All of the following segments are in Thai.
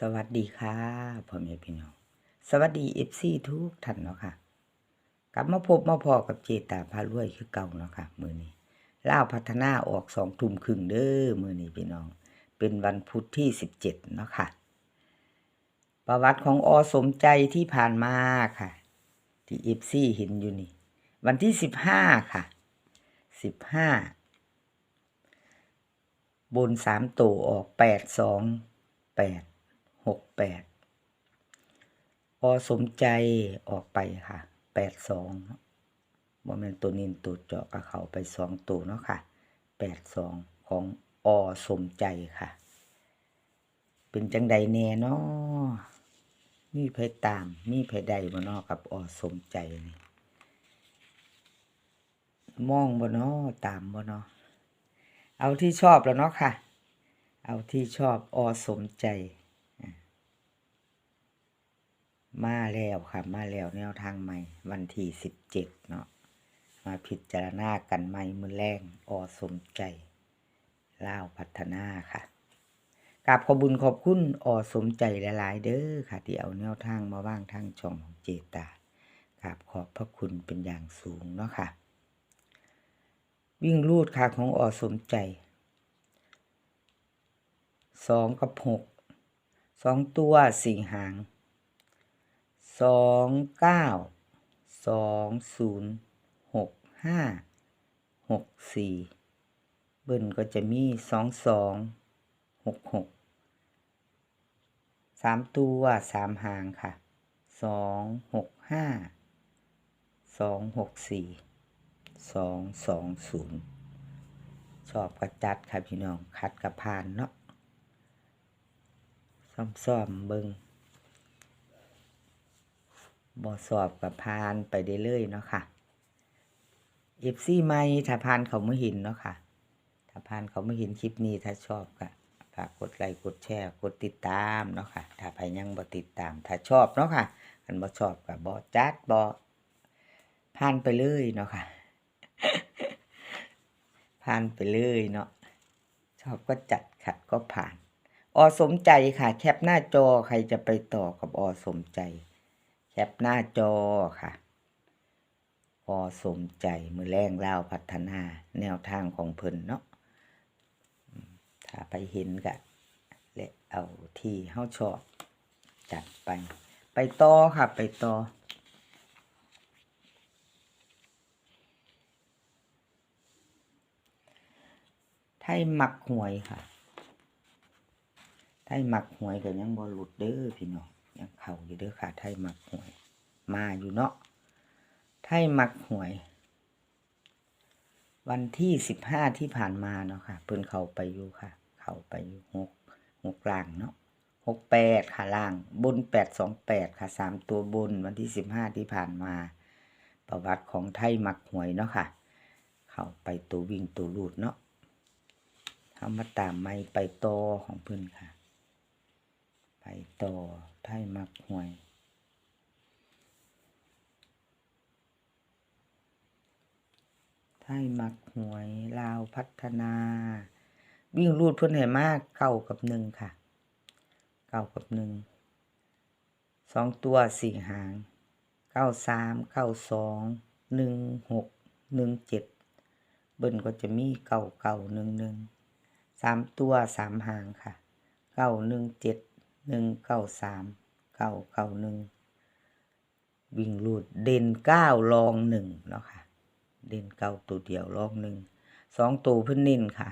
สวัสดีค่ะพ่อแม่พี่น้อง สวัสดีเอฟซีทุกท่านเนาะค่ะ กลับมาพบมาพอกับเจตาพารวยคือเก่าเนาะค่ะมือนี้ล่าพัฒนาออกสองทุ่มครึ่งเด้อมือนี้พี่น้อง เป็นวันพุธที่สิบเจ็ดเนาะค่ะ ประวัติของอสมใจที่ผ่านมาค่ะ ที่เอฟซีเห็นอยู่นี่ วันที่สิบห้าค่ะสิบห้าบนสามตัวออกแปดสองแปด หกแปดพอสมใจออกไปค่ะแปดสองบ่แม่นตัวนินตัวเจาะกับเขาไปสองตัวเนาะค่ะแปดสองของอสมใจค่ะ เป็นจังใดแน่เนาะมีไผตาม มีไผใดบ่นาะกับอสมใจนี่มองบ่นาะตามบ่นาะเอาที่ชอบแล้วเนาะค่ะ เอาที่ชอบอสมใจ มาแล้วค่ะมาแล้วแนวทางใหม่วันที่สิบเจ็ดเนาะมาพิจารณากันใหม่มือแรงอสมใจล่าวพัฒนาค่ะกราบขอบุญขอบคุณอสมใจหลาย ๆ เด้อค่ะ ที่เอาแนวทางมาว่างทางช่องของเจตากราบขอบพระคุณเป็นอย่างสูงเนาะค่ะ วิ่งรูดค่ะของอสมใจสองกับหกสองตัวสี่หาง สองเก้าสองศูนย์หกห้าหกสี่เบิ้ลก็จะมีสองสองหกหกสามตัวสามหางค่ะสองหกห้าสองหกสี่สองสองศูนย์ชอบกระจัดค่ะพี่น้องคัดกระพานเนาะซ่อมๆเบิง บอสอบกับพานไปได้เลยเนาะค่ะเอฟซีไม่ถ้าพานเขาไม่เห็นเนาะค่ะ ถ้าพานเขาไม่เห็นคลิปนี้ถ้าชอบก็ฝากกดไลค์กดแชร์กดติดตามเนาะค่ะ ถ้าใครยังบ่ติดตาม ถ้าชอบเนาะค่ะอันบ่ชอบก็บ่จัดบ่พานไปเลยเนาะค่ะผ่านไปเลยเนาะชอบก็จัดขัดก็ผ่าน อสมใจค่ะ แคปหน้าจอใครจะไปต่อกับอสมใจ แคปหน้าจอค่ะ พอสมใจมือแรงเล่าพัฒนาแนวทางของเพิ่นเนาะถ้าไปเห็นก็และเอาที่เฮาชอบ จัดไป ไปต่อค่ะ ไปต่อไทยมักหวยค่ะไทยมักหวยก็ยังบ่หลุดเด้อพี่น้อง ยังเขาอยู่เด้อค่ะ ไทยมักหวย มาอยู่เนาะ ไทยมักหวย วันที่สิบห้าที่ผ่านมาเนาะค่ะ เพิ่นเขาไปอยู่ค่ะ เขาไปอยู่หกหกล่างเนาะหกแปดค่ะล่าง บนแปดสองแปดค่ะสามตัวบนวันที่สิบห้าที่ผ่านมา ประวัติของไทยมักหวยเนาะค่ะ เขาไปตัววิ่งตัวลูดเนาะทำมาตามไม่ไปโตของเพื่อนค่ะ ไปต่อไทยมักหวยไทยมักหวยลาวพัฒนา วิ่งรูดเพื่อนให้มากเก้ากับหนึ่งค่ะ เก้ากับหนึ่ง สองตัวสี่หาง เก้าสาม เก้าสอง หนึ่งหก หนึ่งเจ็ด เบิ้ลก็จะมีเก้าเก้าหนึ่งหนึ่ง สามตัวสามหางค่ะ เก้าหนึ่งเจ็ด หนึ่งเก้าสามเก้าเก้าหนึ่งวิ่งรูดเด่นเก้าลองหนึ่งเนาะค่ะ เด่นเก้าตัวเดียวลองหนึ่งสองตัวเพื่อนเน้นค่ะ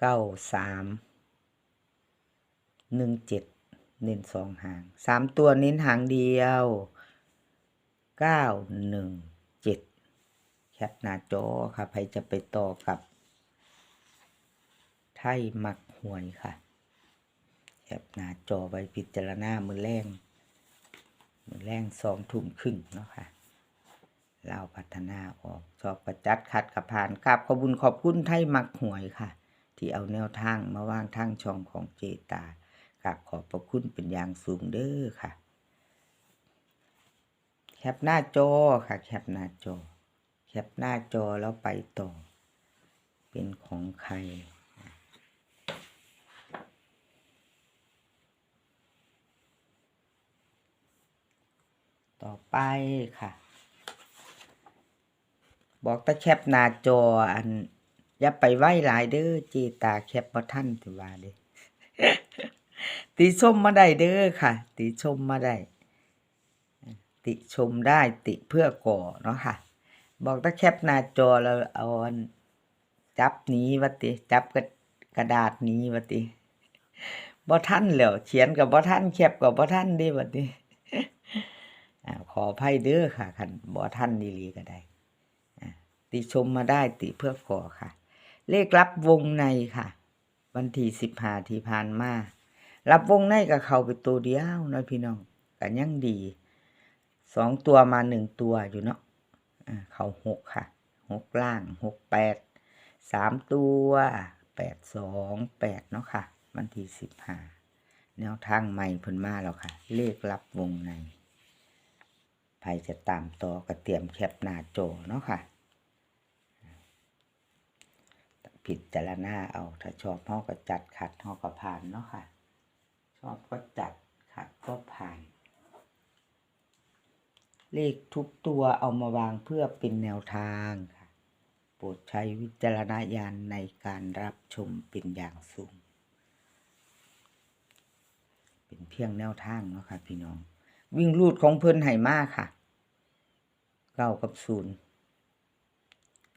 เก้าสามหนึ่งเจ็ดเน้นสองหางสามตัวเน้นหางเดียวเก้าหนึ่งเจ็ดแคปหน้าจอค่ะใครจะไปต่อกับ ไทยมักหวยค่ะ แคปหน้าจอไว้พิจารณามือแรงมือแรงสองทุ่มครึ่งเนาะค่ะเราพัฒนาออกชอบประจัดขัดกับผ่านกราบขอบุญขอบคุณไทยมักหวยค่ะ ที่เอาแนวทางมาวางทางช่องของเจตากราบขอบพระคุณเป็นอย่างสูงเด้อค่ะ แคปหน้าจอค่ะ แคปหน้าจอ แคปหน้าจอแล้วไปต่อ เป็นของใคร ไปค่ะ บอกตะแคปหน้าจออัน อย่าไปไว้หลายเด้อเจตาแคปบ่ทันถือว่าเด้ติชมมาได้เด้อค่ะ ติชมมาได้ ติชมได้ติเพื่อก่อเนาะค่ะ บอกตะแคปหน้าจอแล้วเอาอันจับหนี้วะติจับกระกระดาษหนี้วะติบ่ทันแล้วเขียนกับบ่ทันแคปกับบ่ทันด้บัดนี้อ่า ขออภัยเด้อค่ะคันบ่ทันดีๆก็ได้ติชมมาได้ติเพื่อก่อค่ะ เลขรับวงในค่ะ วันที่สิบห้าที่ผ่านมารับวงในกับเขาไปตัวเดียวเนาะพี่น้องกันยังดีสองตัวมาหนึ่งตัวอยู่เนาะเขาหกค่ะหกล่างหกแปดสามตัวแปดสองแปดเนาะค่ะ วันที่สิบห้าแนวทางใหม่พิ่นมาแล้วค่ะ เลขรับวงใน ใครจะตามต่อก็เตรียมแคปหน้าโจอเนาะค่ะ ผิดจารณาเอา ถ้าชอบเฮาก็จัดขัดเฮาก็ผ่านเนาะค่ะ ชอบก็จัดขัดก็ผ่าน เลขทุกตัวเอามาวางเพื่อเป็นแนวทางค่ะ โปรดใช้วิจารณญาณในการรับชมเป็นอย่างสูง เป็นเพียงแนวทางเนาะค่ะพี่น้อง วิ่งรูดของเพิ่นให้มากค่ะเก้ากับศูนย์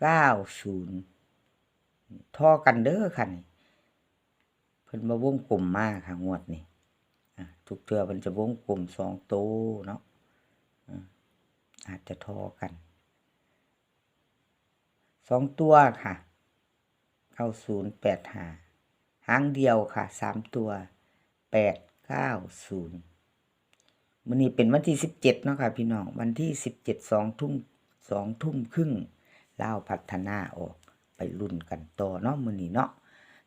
เก้าศูนย์ท่อกันเด้อค่ะนี่เพิ่นมาวงกลมมากค่ะงวดนี่ทุกเทื่อมันจะวงกลมสองโตวเนาะอะอาจจะท่อกันสองตัวค่ะเก้าศูนย์แปดหาหางเดียวค่ะสามตัวแปดเก้าศูนย์ มื้อนี้เป็นวันที่สิบเจ็ดเนาะค่ะพี่น้องวันที่สิบเจ็ดสองทุ่มสองทุ่มครึ่งเล่าพัฒนาออกไปรุ่นกันต่อเนาะมื้อนี้เนาะ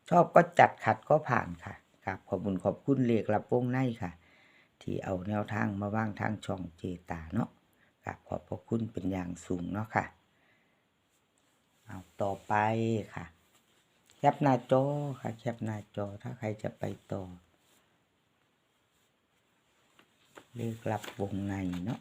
ชอบก็จัดขัดก็ผ่านค่ะครับขอบคุณขอบคุณเลขรับวงในค่ะ ที่เอาแนวทางมาว่างทางช่องเจตาเนาะครับขอบพระคุณเป็นอย่างสูงเนาะค่ะเอาต่อไปค่ะ แคปหน้าจอค่ะ แคปหน้าจอถ้าใครจะไปต่อ เลขรับวงในเนาะ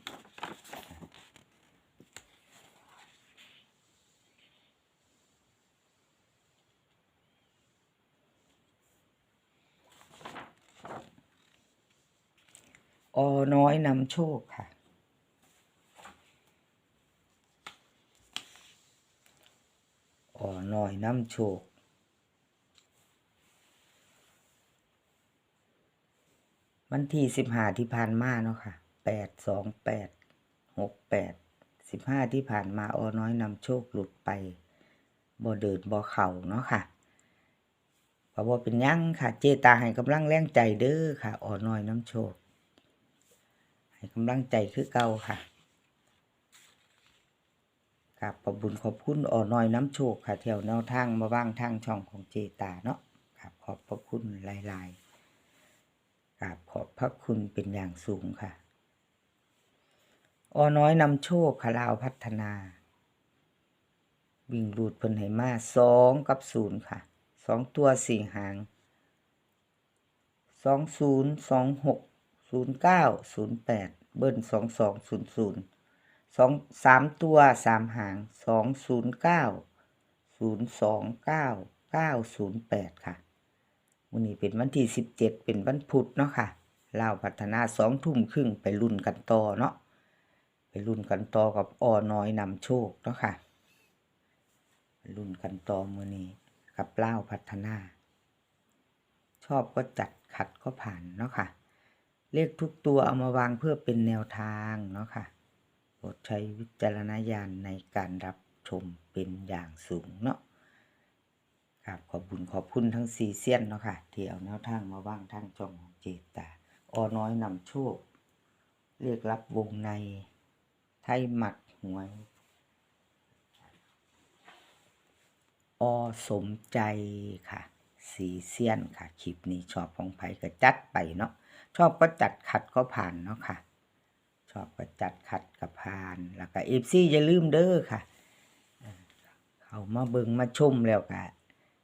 อน้อยนำโชคค่ะอ่อน้อยน้ำโชค วันที่สิบห้าที่ผ่านมาเนาะค่ะแปดสองแปดหกแปดสิบห้าที่ผ่านมาอ่อน้อยนำโชคหลุดไปบ่เดินบ่เข่าเนาะค่ะเพราะว่าเป็นยังค่ะ เจตาให้กำลังแรงใจเด้อค่ะอ่อน้อยน้ำโชค ให้กำลังใจคือเก่าค่ะครับขอบบุญขอบคุณอ่อน้อยน้ำโชคค่ะแถวแนวทางมาว่างทางช่องของเจตาเนาะครับขอบพระคุณหลาย ๆ รับขอบพระคุณเป็นอย่างสูงค่ะ ออน้อยนำโชคค่ะลาวพัฒนา วิ่งรูดเพิ่นให้มาสองกับศูนย์ค่ะสองตัวสี่หางสองศูนย์สองหกศูนย์เก้าศูนย์แปดเบิ้ลสองสองศูนย์ศูนย์สองสามตัวสามหางสองศูนย์เก้าศูนย์สองเก้าเก้าศูนย์แปดค่ะ วันนี้เป็นวันที่สิบเจ็ดเป็นวันพุธเนาะค่ะเลาพัฒนาสองทุ่มครึ่งไปรุ่นกันต่อเนาะไปรุ่นกันต่อกับอน้อยนำโชคเนาะค่ะรุ่นกันต่อมือนี้กับเล่าพัฒนา ชอบก็จัดขัดก็ผ่านเนาะค่ะเลขทุกตัวเอามาวางเพื่อเป็นแนวทางเนาะค่ะโปรดใช้วิจารณญาณในการรับชมเป็นอย่างสูงเนาะ ครับขอบคุญขอบคุณทั้งสี่เซียนเนาะค่ะที่เอาแนวทางมาว่างทางจองของเจตาอน้อยนำโชค เรียกรับวงใน ไทยหมักหวย อสมใจค่ะ สีเซียนค่ะคลิปนี้ชอบของไผก็จัดไปเนาะชอบก็จัดขัดก็ผ่านเนาะค่ะ ชอบก็จัดขัดกับพาน แล้วก็เอฟซีอย่าลืมเด้อค่ะ เขามาเบิงมาชมแล้วก็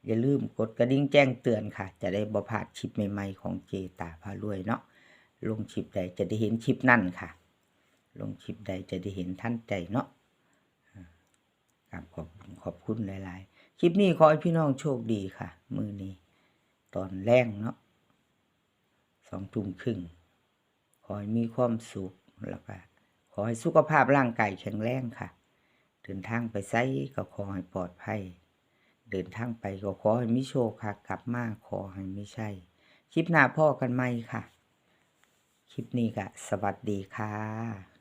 อย่าลืมกดกระดิ่งแจ้งเตือนค่ะ จะได้บ่พลาดคลิปใหม่ๆของเจตาพารวยเนาะลงคลิปใดจะได้เห็นคลิปนั่นค่ะ ลงคลิปใดจะได้เห็นท่านใจเนาะอ่าครับขอบขอบคุณหลาย ๆ คลิปนี้ขอให้พี่น้องโชคดีค่ะ มือนี้ตอนแรงเนาะสองทุ่มครึ่งขอให้มีความสุขแล้วก็ขอให้สุขภาพร่างกายแข็งแรงค่ะเดินทางไปไซก็ขอให้ปลอดภัย เดินทางไปก็ขอให้มิโชคค่ะ กลับมาขอให้ไม่ใช่ คลิปหน้าพ่อกันไหมค่ะ คลิปนี้ก็สวัสดีค่ะ